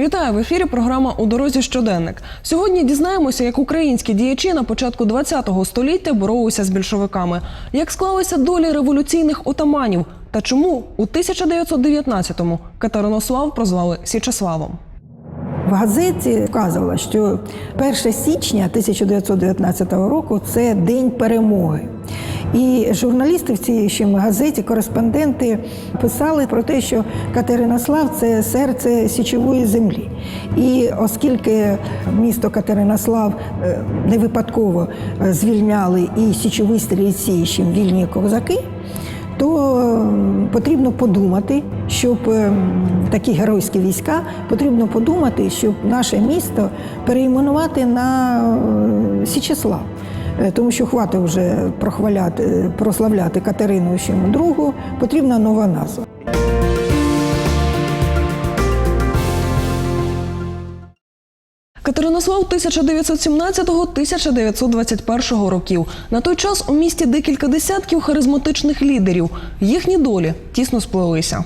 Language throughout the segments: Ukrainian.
Вітаю в ефірі. Програма у дорозі щоденник. Сьогодні дізнаємося, як українські діячі на початку ХХ століття боролися з більшовиками, як склалися долі революційних отаманів та чому у 1919-му Катеринослав прозвали Січеславом. В газеті вказувала, що 1 січня 1919 року це день перемоги. І журналісти в цій ще газеті, кореспонденти писали про те, що Катеринослав це серце січової землі. І оскільки місто Катеринослав е, не випадково е, звільняли і січові стрільці, і вільні козаки, то потрібно подумати, щоб ем, такі геройські війська, потрібно подумати, щоб наше місто перейменувати на е, Січеслав. Е, Тому що хвати вже прохваляти, е, прославляти Катерину II, потрібна нова назва. Катеринослав 1917-1921 років. На той час у місті декілька десятків харизматичних лідерів. Їхні долі тісно сплелися.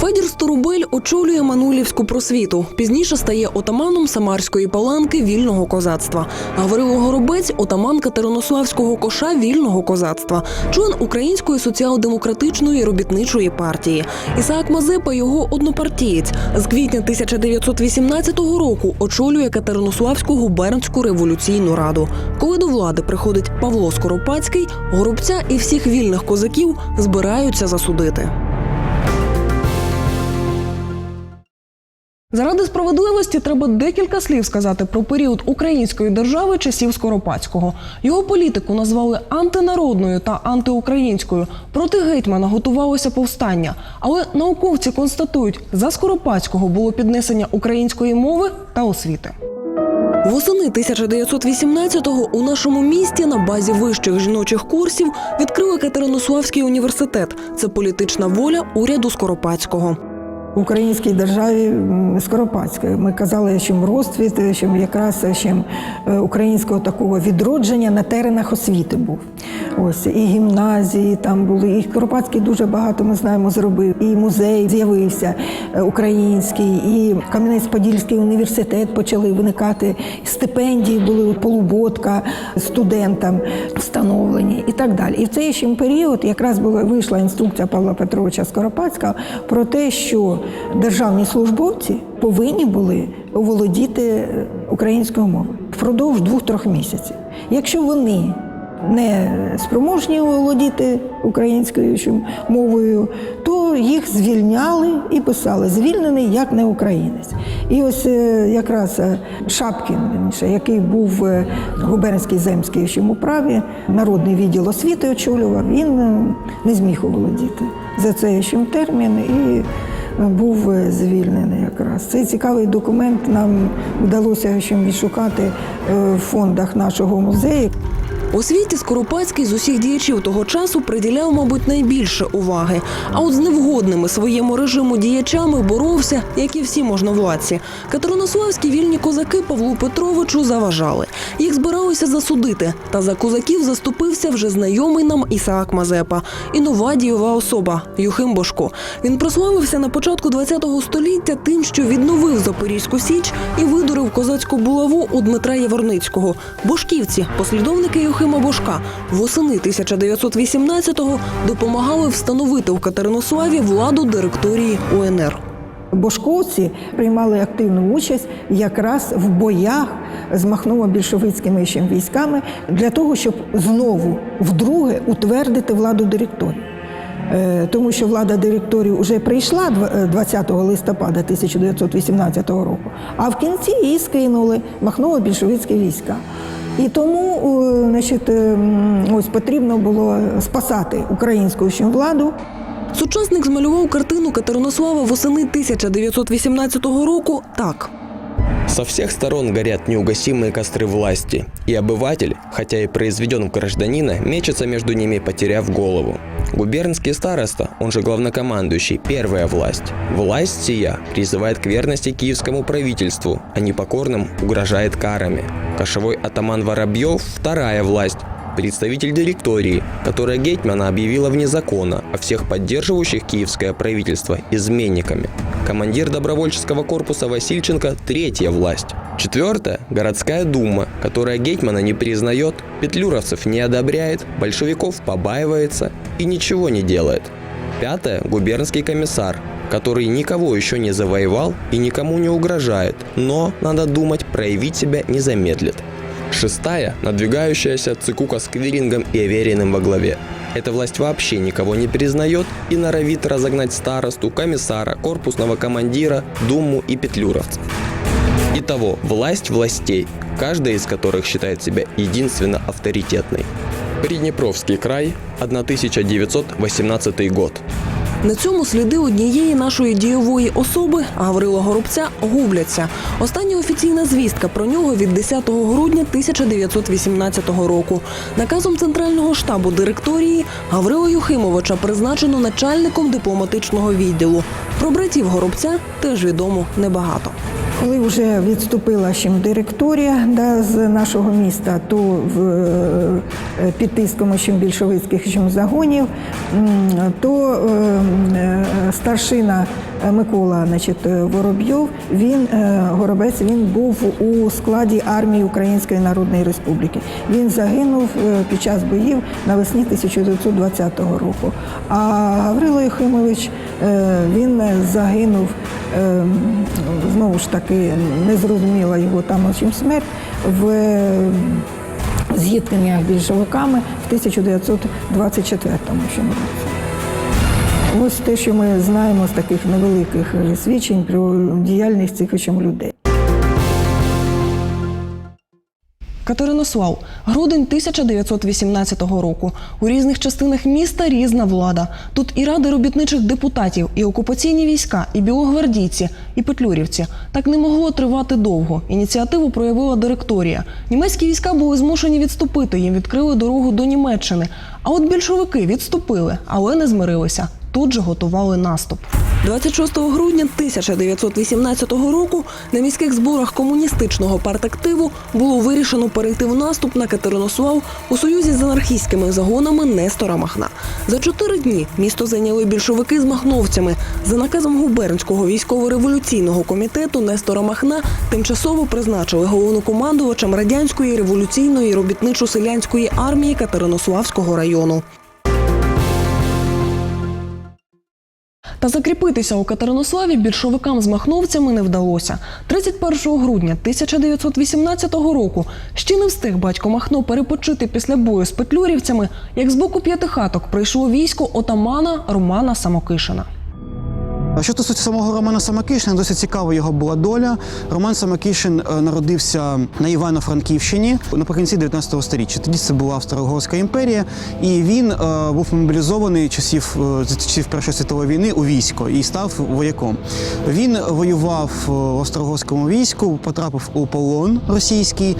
Федір Сторубель очолює Манулівську просвіту. Пізніше стає отаманом Самарської паланки вільного козацтва. Гаврило Горобець отаман Катеринославського коша вільного козацтва, член Української соціал-демократичної робітничої партії. Ісаак Мазепа його однопартієць. З квітня 1918 року очолює Катеринославську губернську революційну раду. Коли до влади приходить Павло Скоропадський, горобця і всіх вільних козаків збираються засудити. Заради справедливості треба декілька слів сказати про період української держави часів Скоропадського. Його політику назвали антинародною та антиукраїнською. Проти гетьмана готувалося повстання. Але науковці констатують, за Скоропадського було піднесення української мови та освіти. Восени 1918-го у нашому місті на базі вищих жіночих курсів відкрили Катеринославський університет. Це політична воля уряду Скоропадського. В українській державі Скоропадської. Ми казали, що розцвіт, що якраз що українського такого відродження на теренах освіти був. Ось і гімназії там були, і Скоропадський дуже багато ми знаємо зробив. І музей з'явився е, український, і Кам'янець-Подільський університет почали виникати. Стипендії були полуботка студентам встановлені і так далі. І в цей ще період якраз була вийшла інструкція Павла Петровича Скоропадського про те, що державні службовці повинні були володіти українською мовою впродовж двох-трьох місяців. Якщо вони не спроможні володіти українською мовою, то їх звільняли і писали звільнений як не українець. І ось е, якраз е, Шапкін, який був е, губернський земський ще управі, народний відділ освіти очолював, він е, не зміг володіти за цей ще термін і був е, звільнений якраз. Цей цікавий документ нам вдалося ще відшукати е, в фондах нашого музею. Освіті Скоропадський з усіх діячів того часу приділяв, мабуть, найбільше уваги. А от з невгодними своєму режиму діячами боровся, як і всі можновладці. Катеринославські вільні козаки Павлу Петровичу заважали. Їх збиралися засудити. Та за козаків заступився вже знайомий нам Ісаак Мазепа і нова дієва особа Юхим Бошко. Він прославився на початку ХХ століття тим, що відновив Запорізьку Січ і видурив козацьку булаву у Дмитра Яворницького. Бошківці, послідовники Юхима Бошка, восени 1918-го допомагали встановити в Катеринославі владу директорії УНР. Бошковці приймали активну участь якраз в боях з махново-більшовицькими військами для того, щоб знову вдруге утвердити владу директорії. Е, Тому що влада директорії вже прийшла дв- е, 20 листопада 1918 року, а в кінці її скинули махново-більшовицькі війська. І тому е, значить, е, м, ось потрібно було спасати українську ще владу Сучасник змалював картину Катеринослава восени 1918 року так. Со всех сторон горят неугасимые костры власти, и обыватель, хотя и произведен в гражданина, мечется между ними, потеряв голову. Губернский староста, он же главнокомандующий, первая власть. Власть сия призывает к верности киевскому правительству, а непокорным угрожает карами. Кошевой атаман Воробьев – вторая власть. представитель директории, которая Гетмана объявила вне закона, а всех поддерживающих киевское правительство изменниками. Командир добровольческого корпуса Васильченко – третья власть. Четвертое – городская дума, которая Гетмана не признает, петлюровцев не одобряет, большевиков побаивается и ничего не делает. Пятое – губернский комиссар, который никого еще не завоевал и никому не угрожает, но, надо думать, проявить себя не замедлит. Шестая – надвигающаяся цикука с Квирингом и Авериным во главе. Эта власть вообще никого не признает и норовит разогнать старосту, комиссара, корпусного командира, думу и петлюровцев. Итого, власть властей, каждая из которых считает себя единственно авторитетной. Приднепровский край, 1918 год. На цьому сліди однієї нашої дієвої особи Гаврила Горобця губляться. Остання офіційна звістка про нього від 10 грудня 1918 року. Наказом центрального штабу директорії Гаврила Юхимовича призначено начальником дипломатичного відділу. Про братів Горобця теж відомо небагато. Коли вже відступила ще директорія да, з нашого міста, то в, е, під тиском ще більшовицьких ще загонів, то е, е, старшина Микола значить, Воробйов, він, е, Горобець, він був у складі армії Української Народної Республіки. Він загинув е, під час боїв навесні 1920 року. А Гаврило Єхимович е, він загинув е, знову ж таки незрозуміла його там чим смерть в е, зіткненнях більшовиками в 1924 році. Ось те, що ми знаємо з таких невеликих е, свідчень про діяльність цих очим людей. Катеринослав, грудень 1918 року. У різних частинах міста різна влада. Тут і ради робітничих депутатів, і окупаційні війська, і білогвардійці, і петлюрівці. Так не могло тривати довго. Ініціативу проявила директорія. Німецькі війська були змушені відступити. Їм відкрили дорогу до Німеччини. А от більшовики відступили, але не змирилися. Тут же готували наступ. 26 грудня 1918 року на міських зборах комуністичного партактиву було вирішено перейти в наступ на Катеринослав у союзі з анархістськими загонами Нестора Махна. За чотири дні місто зайняли більшовики з махновцями. За наказом губернського військово-революційного комітету Нестора Махна тимчасово призначили головнокомандувачем радянської революційної робітничо-селянської армії Катеринославського району. Та закріпитися у Катеринославі більшовикам з махновцями не вдалося. 31 грудня 1918 року ще не встиг батько Махно перепочити після бою з петлюрівцями, як з боку п'ятихаток прийшло військо отамана Романа Самокишина. А Що стосується самого Романа Самокишина, досить цікава його була доля. Роман Самокишин е, народився на Івано-Франківщині наприкінці 19 століття. Тоді це була Австро-Угорська імперія, і він е, був мобілізований часів е, часів Першої світової війни у військо і став вояком. Він воював е, в австро-угорському війську, потрапив у полон російський.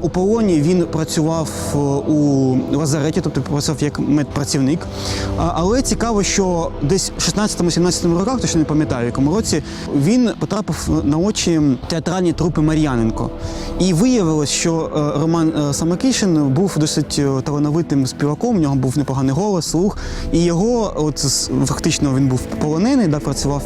У полоні він працював у лазареті, тобто працював як медпрацівник. Але цікаво, що десь в 16-17 роках, точно не пам'ятаю, в якому році, він потрапив на очі театральні трупи Мар'яненко. І виявилось, що е, Роман е, Самокишин був досить е, талановитим співаком, у нього був непоганий голос, слух. І його, от фактично, він був полонений, да, працював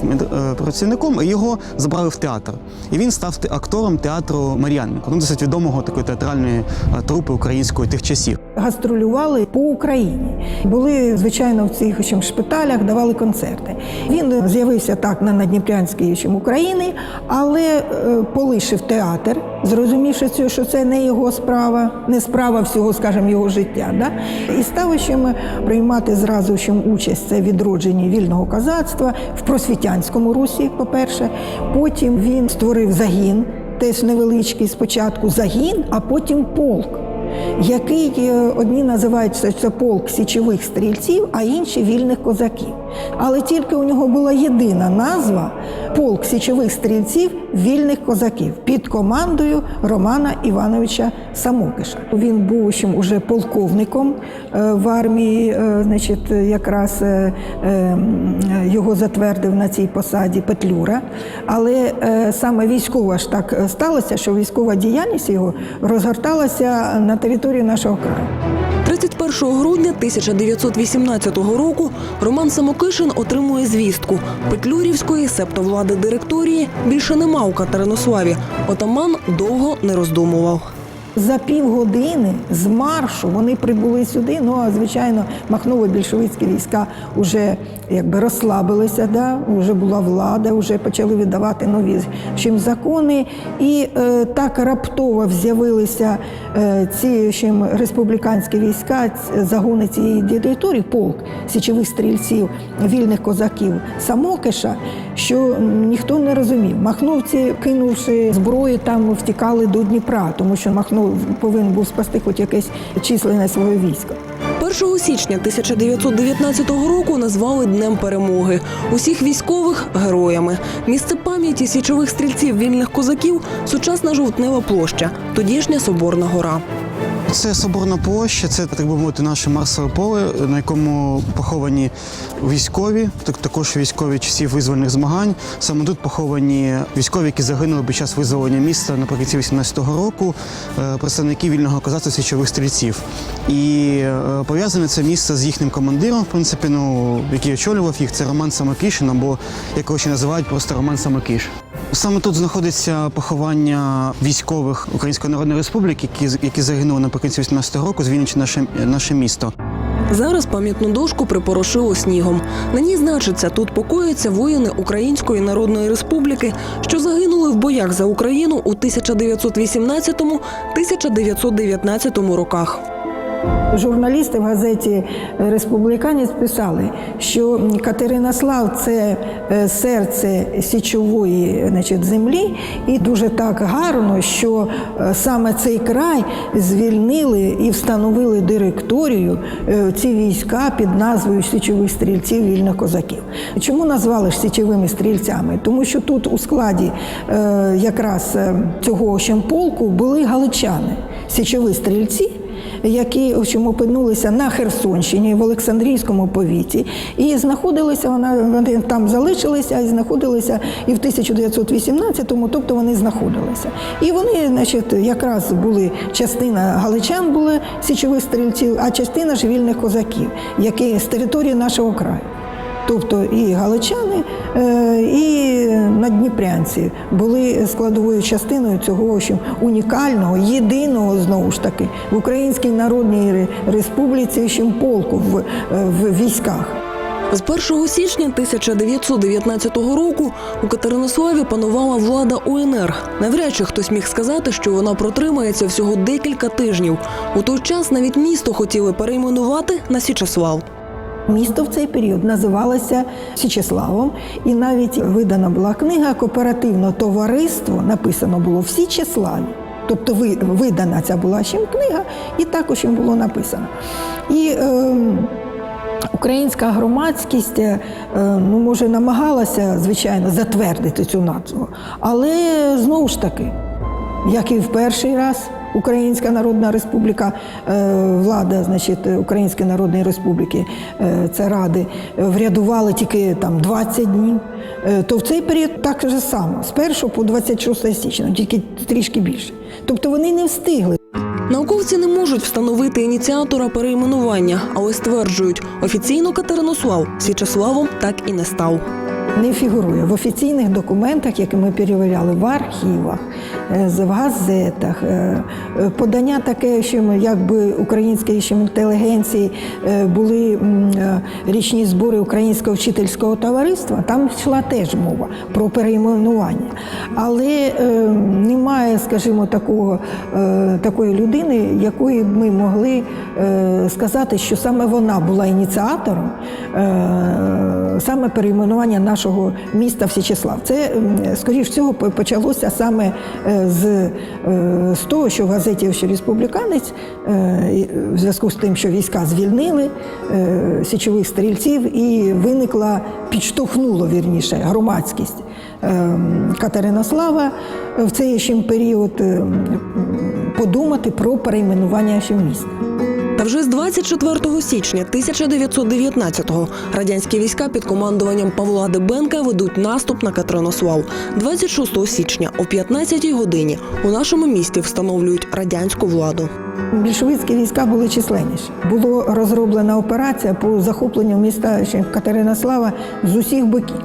працівником, і його забрали в театр. І він став актором театру Мар'яненко, ну, досить відомого такої театральної трупи української тих часів. гастролювали по Україні. Були, звичайно, в цих шпиталях, давали концерти. Він з'явився так на Надніпрянській чим, України, але е, полишив театр, зрозумівши що це не його справа, не справа всього, скажімо, його життя. Да? І став чим, приймати зразу участь це відродженні вільного козацтва в просвітянському русі, по-перше. Потім він створив загін, теж невеличкий спочатку загін, а потім полк який е, одні називають це, полк січових стрільців, а інші вільних козаків. Але тільки у нього була єдина назва полк січових стрільців вільних козаків під командою Романа Івановича Самокиша. Він був ще уже полковником е, в армії, е, значить, якраз е, е, м, його затвердив на цій посаді Петлюра. Але саме військово ж так сталося, що військова діяльність його розгорталася на території нашого краю. 21 грудня 1918 року Роман Самокишин отримує звістку. Петлюрівської, септо влади директорії, більше нема у Катеринославі. Отаман довго не роздумував. За півгодини з маршу вони прибули сюди. Ну а звичайно, махнові більшовицькі війська вже якби розслабилися, да? вже була влада, вже почали видавати нові чим закони. І е, так раптово з'явилися е, ці чим республіканські війська, загони цієї території, полк січових стрільців, вільних козаків Самокиша, що ніхто не розумів. Махновці, кинувши зброю, там втікали до Дніпра, тому що Махнов повинен був спасти хоч якесь численне своє військо. 1 січня 1919 року назвали Днем перемоги. Усіх військових героями. Місце пам'яті січових стрільців вільних козаків сучасна жовтнева площа, тодішня Соборна гора. Це соборна площа, це так би мовити наше Марсове поле, на якому поховані військові, так також військові часів визвольних змагань. Саме тут поховані військові, які загинули під час визволення міста наприкінці 18-го року, е, представники вільного козацтва січових стрільців. І е, пов'язане це місце з їхнім командиром, в принципі, ну який очолював їх. Це Роман Самокишин, або як його ще називають, просто Роман Самокиш. Саме тут знаходиться поховання військових Української Народної Республіки, які, які загинули наприкінці 18-го року, звільнюючи наше, наше місто. Зараз пам'ятну дошку припорошило снігом. На ній значиться, тут покояться воїни Української Народної Республіки, що загинули в боях за Україну у 1918-1919 роках. Журналісти в газеті Республіканець писали, що Катеринослав це е, серце січової значить, землі, і дуже так гарно, що е, саме цей край звільнили і встановили директорію е, ці війська під назвою січових стрільців вільних козаків. Чому назвали ж січовими стрільцями? Тому що тут у складі якраз цього полку були галичани, січові стрільці які в чому опинулися на Херсонщині в Олександрійському повіті, і знаходилися вона вони там залишилися і знаходилися і в 1918-му, тобто вони знаходилися. І вони, значить, якраз були частина галичан були січових стрільців, а частина ж вільних козаків, які з території нашого краю. Тобто і галичани, е, і надніпрянці були складовою частиною цього общем, унікального, єдиного знову ж таки в Українській Народній Республіці общем, полку в, е, в військах. З 1 січня 1919 року у Катеринославі панувала влада УНР. Навряд чи хтось міг сказати, що вона протримається всього декілька тижнів. У той час навіть місто хотіли перейменувати на Січеслав. Місто в цей період називалося Січеславом, і навіть видана була книга Кооперативне товариство, написано було в Січеславі. Тобто видана ця була ще книга, і також їм було написано. І е, українська громадськість е, ну, може намагалася, звичайно, затвердити цю назву, але знову ж таки, як і в перший раз. Українська Народна Республіка, е, влада, значить, Української Народної Республіки, е, це ради, врядували тільки там 20 днів. Е, То в цей період так же само, з 1 по 26 січня, тільки трішки більше. Тобто вони не встигли. Науковці не можуть встановити ініціатора перейменування, але стверджують, офіційно Катеринослав Січеславом так і не став. Не фігурує в офіційних документах, які ми перевіряли в архівах, е, в газетах. е, е, Подання таке, що якби української ще інтелігенції були річні збори Українського вчительського товариства. Там йшла теж мова про перейменування. Але немає, скажімо, такого, такої людини, якої б ми могли сказати, що саме вона була ініціатором саме перейменування нашого міста в Січеслав. Це, скоріш всього, почалося саме е, з, е, з того, що в газеті «Ще республіканець е, в зв'язку з тим, що війська звільнили січових стрільців, і виникла, підштовхнуло вірніше громадськість е, Катеринослава в цей ще період подумати про перейменування ще міста. Та вже з 24 січня 1919-го радянські війська під командуванням Павла Дебенка ведуть наступ на Катеринослав. 26 січня о 15-й годині у нашому місті встановлюють радянську владу. Більшовицькі війська були численніші. Була розроблена операція по захопленню міста Катеринослава з усіх боків.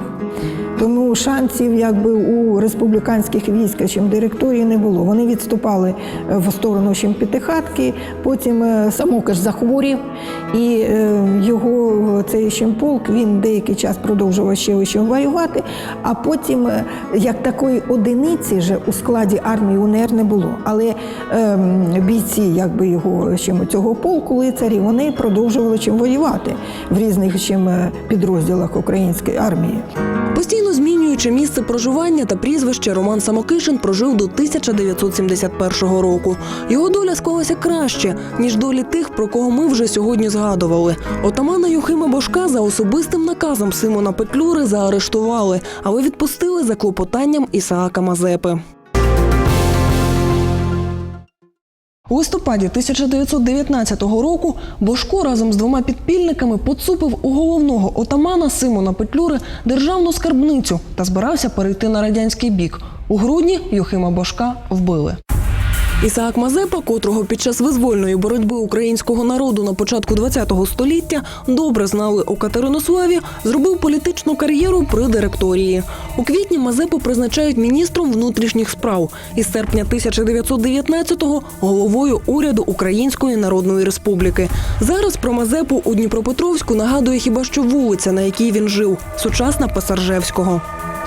Тому шансів якби у республіканських військ, чим директорії не було. Вони відступали е, в сторону чим П'ятихатки, потім е, Самокиш захворів, і е, його цей чимполк він деякий час продовжував ще чим воювати, а потім як такої одиниці же у складі армії УНР не було. Але ем, бійці, якби його чим цього полку лицарі, вони продовжували чим воювати в різних чим підрозділах української армії. Постійно змінюючи місце проживання та прізвище, Роман Самокишин прожив до 1971 року. Його доля склалася краще, ніж долі тих, про кого ми вже сьогодні згадували. Отамана Юхима Бошка за особистим наказом Симона Петлюри заарештували, але відпустили за клопотанням Ісаака Мазепи. У листопаді 1919 року Бошко разом з двома підпільниками поцупив у головного отамана Симона Петлюри державну скарбницю та збирався перейти на радянський бік. У грудні Юхима Бошка вбили. Ісаак Мазепа, котрого під час визвольної боротьби українського народу на початку ХХ століття добре знали у Катеринославі, зробив політичну кар'єру при директорії. У квітні Мазепу призначають міністром внутрішніх справ і з серпня 1919-го головою уряду Української Народної Республіки. Зараз про Мазепу у Дніпропетровську нагадує хіба що вулиця, на якій він жив, сучасна Пасаржевського.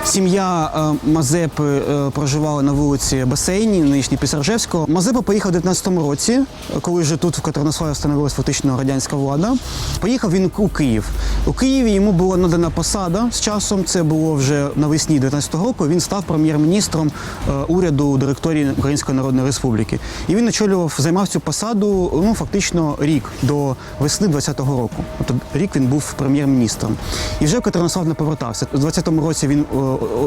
Сім'я е, Мазепи е, проживала на вулиці Басейні, нинішній Писаржевського. Мазепа поїхав у 19-му році, коли вже тут в Катеринославі встановилась фактично радянська влада. Поїхав він у Київ. У Києві йому була надана посада з часом. Це було вже навесні 19-го року. Він став прем'єр-міністром е, уряду директорії Української Народної Республіки. І він очолював, займав цю посаду ну фактично рік до весни 20-го року. Тобто рік він був прем'єр-міністром. І вже в Катеринослав не повертався. У 20-му році він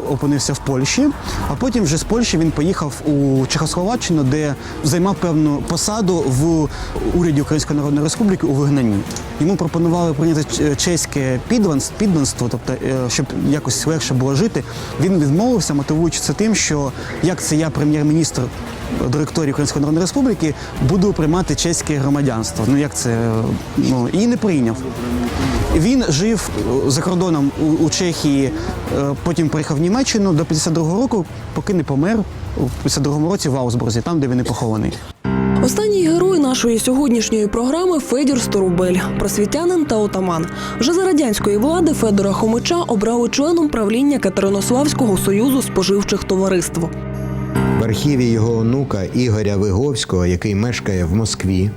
опинився в Польщі, а потім вже з Польщі він поїхав у Чехословаччину, де займав певну посаду в уряді Української Народної Республіки у вигнанні. Йому пропонували прийняти чеське підданство, тобто, е, щоб якось легше було жити. Він відмовився, мотивуючи це тим, що як це я прем'єр-міністр директорії Української Народної Республіки, буду приймати чеське громадянство. Ну як це ну і не прийняв. Він жив е, за кордоном у, Чехії, е, потім приїхав в Німеччину до 52-го року, поки не помер у 52-му році в Аусбурзі, там, де він і похований. Останній герой нашої сьогоднішньої програми Федір Сторубель, просвітянин та отаман. Вже за радянської влади Федора Хомича обрали членом правління Катеринославського союзу споживчих товариств. В архіві його онука Ігоря Виговського, який мешкає в Москві,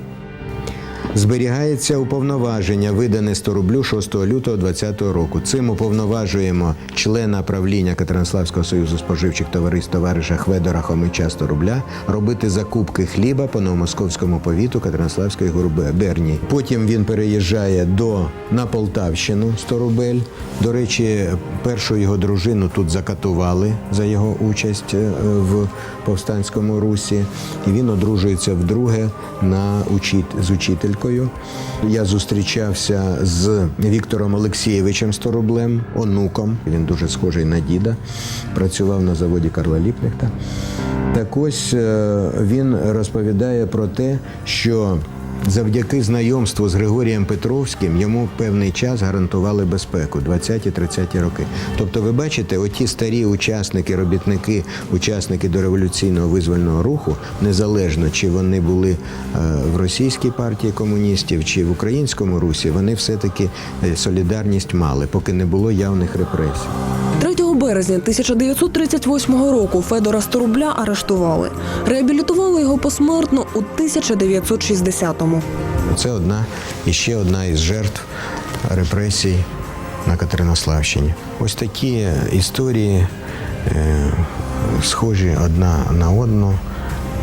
зберігається уповноваження, видане 100 рублю 6 лютого 2020 року. Цим уповноважуємо члена правління Катеринославського союзу споживчих товариств товариша Хведора Хомича 100 рубля робити закупки хліба по новомосковському повіту Катеринославської губернії. Потім він переїжджає до на Полтавщину 100 рубель. До речі, першу його дружину тут закатували за його участь е, в повстанському русі. І він одружується вдруге на учит... з учителькою. Я зустрічався з Віктором Олексійовичем Сторублем, онуком. Він дуже схожий на діда. Працював на заводі Карла Ліпнехта. Так ось е, він розповідає про те, що завдяки знайомству з Григорієм Петровським йому певний час гарантували безпеку 20-30 роки. Тобто, ви бачите, оті старі учасники, робітники, учасники дореволюційного визвольного руху, незалежно чи вони були е, в російській партії комуністів чи в українському русі, вони все-таки е, солідарність мали, поки не було явних репресій. 3 березня 1938 року Федора Сторубля арештували. Реабілітували його посмертно у 1960-му. Це одна і ще одна із жертв репресій на Катеринославщині. Ось такі історії е, схожі одна на одну.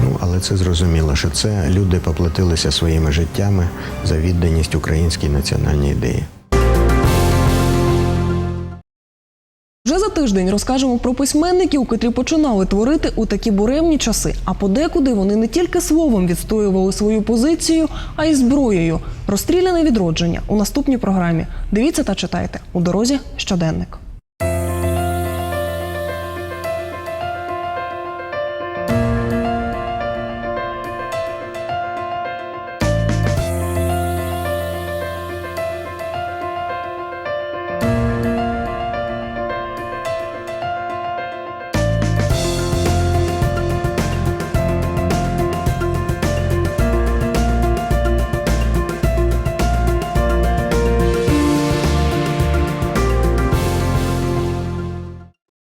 Ну, але це зрозуміло, що це люди поплатилися своїми життями за відданість українській національній ідеї. Тиждень розкажемо про письменників, котрі починали творити у такі буремні часи. А подекуди вони не тільки словом відстоювали свою позицію, а й зброєю. Розстріляне відродження у наступній програмі. Дивіться та читайте у дорозі щоденник.